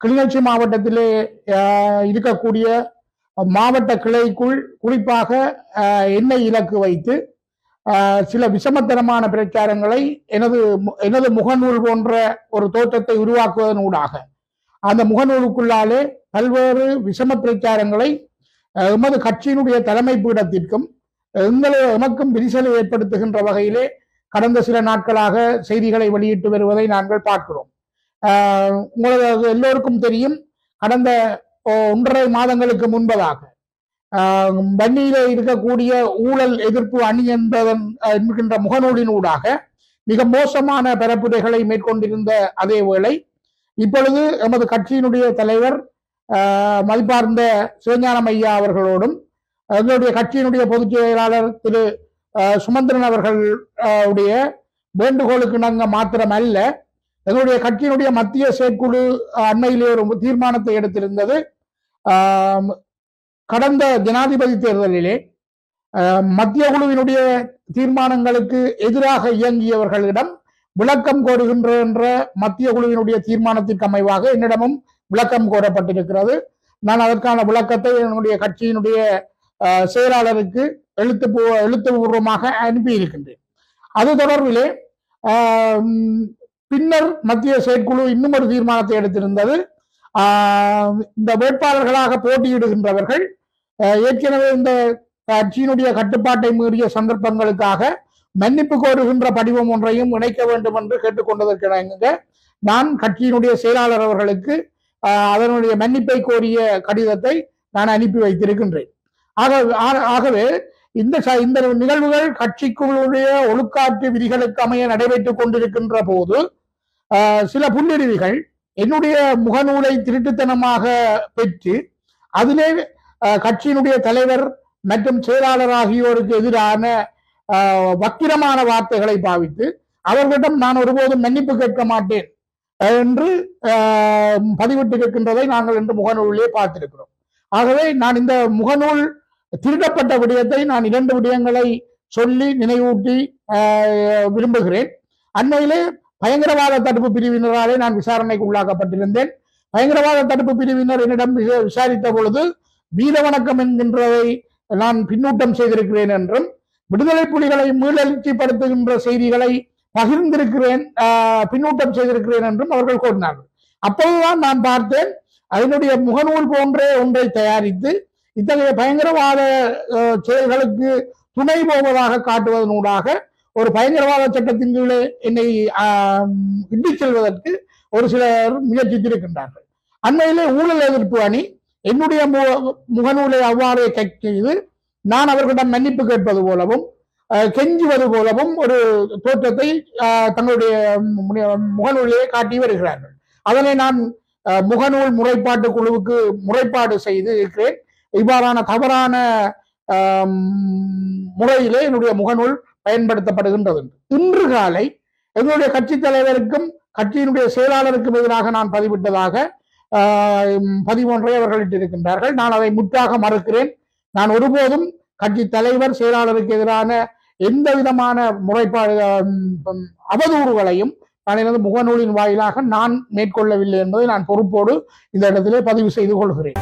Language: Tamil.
கிளிநொச்சி மாவட்டத்திலே இருக்கக்கூடிய மாவட்ட கிளைக்குள் குறிப்பாக எண்ணெய் இலக்கு வைத்து சில விஷமத்தனமான பிரச்சாரங்களை எனது மு- எனது முகநூல் போன்ற ஒரு தோற்றத்தை உருவாக்குவதன் ஊடாக அந்த முகநூலுக்குள்ளாலே பல்வேறு விஷம பிரச்சாரங்களை எமது கட்சியினுடைய தலைமை பீடத்திற்கும் எங்களை எமக்கும் விரிசலை ஏற்படுத்துகின்ற வகையிலே கடந்த சில நாட்களாக செய்திகளை வெளியிட்டு வருவதை நாங்கள் பார்க்கிறோம். உங்களுக்கு எல்லோருக்கும் தெரியும். கடந்த ஒன்றரை மாதங்களுக்கு முன்பதாக. வன்னியில இருக்கக்கூடிய ஊழல் எதிர்ப்பு அணி என்பதன் என்கின்ற முகநூலினூடாக மிக மோசமான பரப்புரைகளை மேற்கொண்டிருந்த அதே வேளை இப்பொழுது எமது கட்சியினுடைய தலைவர் ஆஹ், மதிப்பார்ந்த சிவஞானம் ஐயா அவர்களோடும் எங்களுடைய கட்சியினுடைய பொதுச் செயலாளர் திரு ஆஹ், சுமந்திரன் அவர்கள் உடைய வேண்டுகோளுக்கு நாங்கள் மாத்திரம் அல்ல எங்களுடைய கட்சியினுடைய மத்திய செயற்குழு அண்மையிலே ஒரு தீர்மானத்தை எடுத்திருந்தது. கடந்த ஜனாதிபதி தேர்தலிலே ஆஹ், மத்திய குழுவினுடைய தீர்மானங்களுக்கு எதிராக இயங்கியவர்களிடம் விளக்கம் கோருகின்ற என்ற மத்திய குழுவினுடைய தீர்மானத்திற்கு அமைவாக என்னிடமும் விளக்கம் கோரப்பட்டிருக்கிறது. நான் அதற்கான விளக்கத்தை என்னுடைய கட்சியினுடைய ஆஹ், செயலாளருக்கு எழுத்து எழுத்துப்பூர்வமாக அனுப்பி இருக்கின்றேன் அது தொடர்பிலே பின்னர் மத்திய செயற்குழு இன்னும் ஒரு தீர்மானத்தை எடுத்திருந்தது. இந்த வேட்பாளர்களாக போட்டியிடுகின்றவர்கள் ஏற்கனவே இந்த கட்சியினுடைய கட்டுப்பாட்டை மீறிய சந்தர்ப்பங்களுக்காக மன்னிப்பு கோருகின்ற படிவம் ஒன்றையும் இணைக்க வேண்டும் என்று கேட்டுக்கொண்டதற்கிணங்க நான் கட்சியினுடைய செயலாளர் அவர்களுக்கு அதனுடைய மன்னிப்பை கோரிய கடிதத்தை நான் அனுப்பி வைத்திருக்கின்றேன். ஆக- ஆகவே இந்த இந்த நிகழ்வுகள் கட்சிக்குள்ளுடைய ஒழுக்காற்று விதிகளுக்கு அமைய நடைபெற்றுக் கொண்டிருக்கின்ற போது சில புல்லுருவிகள் என்னுடைய முகநூலை திருட்டுத்தனமாக பெற்று அதிலே கட்சியினுடைய தலைவர் மற்றும் செயலாளர் ஆகியோருக்கு எதிரான வக்கிரமான வார்த்தைகளை பாவித்து அவர்களிடம் நான் ஒருபோதும் மன்னிப்பு கேட்க மாட்டேன் என்று பதிவிட்டு பதிவிட்டிருக்கின்றதை நாங்கள் இன்று முகநூலிலே பார்த்திருக்கிறோம். ஆகவே நான் இந்த முகநூல் திருடப்பட்ட விடயத்தை நான் இரண்டு விடயங்களை சொல்லி நினைவூட்டி விரும்புகிறேன். அண்மையிலே பயங்கரவாத தடுப்பு பிரிவினராலே நான் விசாரணைக்கு உள்ளாக்கப்பட்டிருந்தேன். பயங்கரவாத தடுப்பு பிரிவினர் என்னிடம் விசாரித்த பொழுது வீர வணக்கம் என்கின்றதை நான் பின்னூட்டம் செய்திருக்கிறேன் என்றும் விடுதலை புலிகளை மீளெழுச்சிப்படுத்துகின்ற செய்திகளை பகிர்ந்திருக்கிறேன் பின்னூட்டம் செய்திருக்கிறேன் என்றும் அவர்கள் கூறினார்கள். அப்போதுதான் நான் பார்த்தேன் அதனுடைய முகநூல் போன்றே ஒன்றை தயாரித்து இத்தகைய பயங்கரவாத செயல்களுக்கு துணை போவதாக காட்டுவதனூடாக ஒரு பயங்கரவாத சட்டத்தின் கீழே என்னை இட்டுச் செல்வதற்கு ஒரு சிலர் முயற்சித்திருக்கின்றார்கள். அண்மையிலே ஊழல் எதிர்ப்பு அணி என்னுடைய முகநூலை அவ்வாறே கட் செய்து நான் அவர்களிடம் மன்னிப்பு கேட்பது போலவும் கெஞ்சுவது போலவும் ஒரு தோற்றத்தை தங்களுடைய மு- முகநூலிலே காட்டி வருகிறார்கள். அதனை நான் முகநூல் முறைப்பாட்டு குழுவுக்கு முறைப்பாடு செய்து இருக்கிறேன். இவ்வாறான தவறான முறையிலே என்னுடைய முகநூல் பயன்படுத்தப்படுகின்றது. இன்று காலை எங்களுடைய கட்சி தலைவருக்கும் கட்சியினுடைய செயலாளருக்கும் எதிராக நான் பதிவிட்டதாக பதிமூன்றை பதிவு ஒன்றை அவர்கள் இட்டிருக்கின்றார்கள். நான் அதை முற்றாக மறுக்கிறேன். நான் ஒருபோதும் கட்சி தலைவர் செயலாளருக்கு எதிரான எந்த விதமான முறைப்பாடு அவதூறுகளையும் நான் எனது முகநூலின் வாயிலாக நான் மேற்கொள்ளவில்லை என்பதை நான் பொறுப்போடு இந்த இடத்திலே பதிவு செய்து கொள்கிறேன்.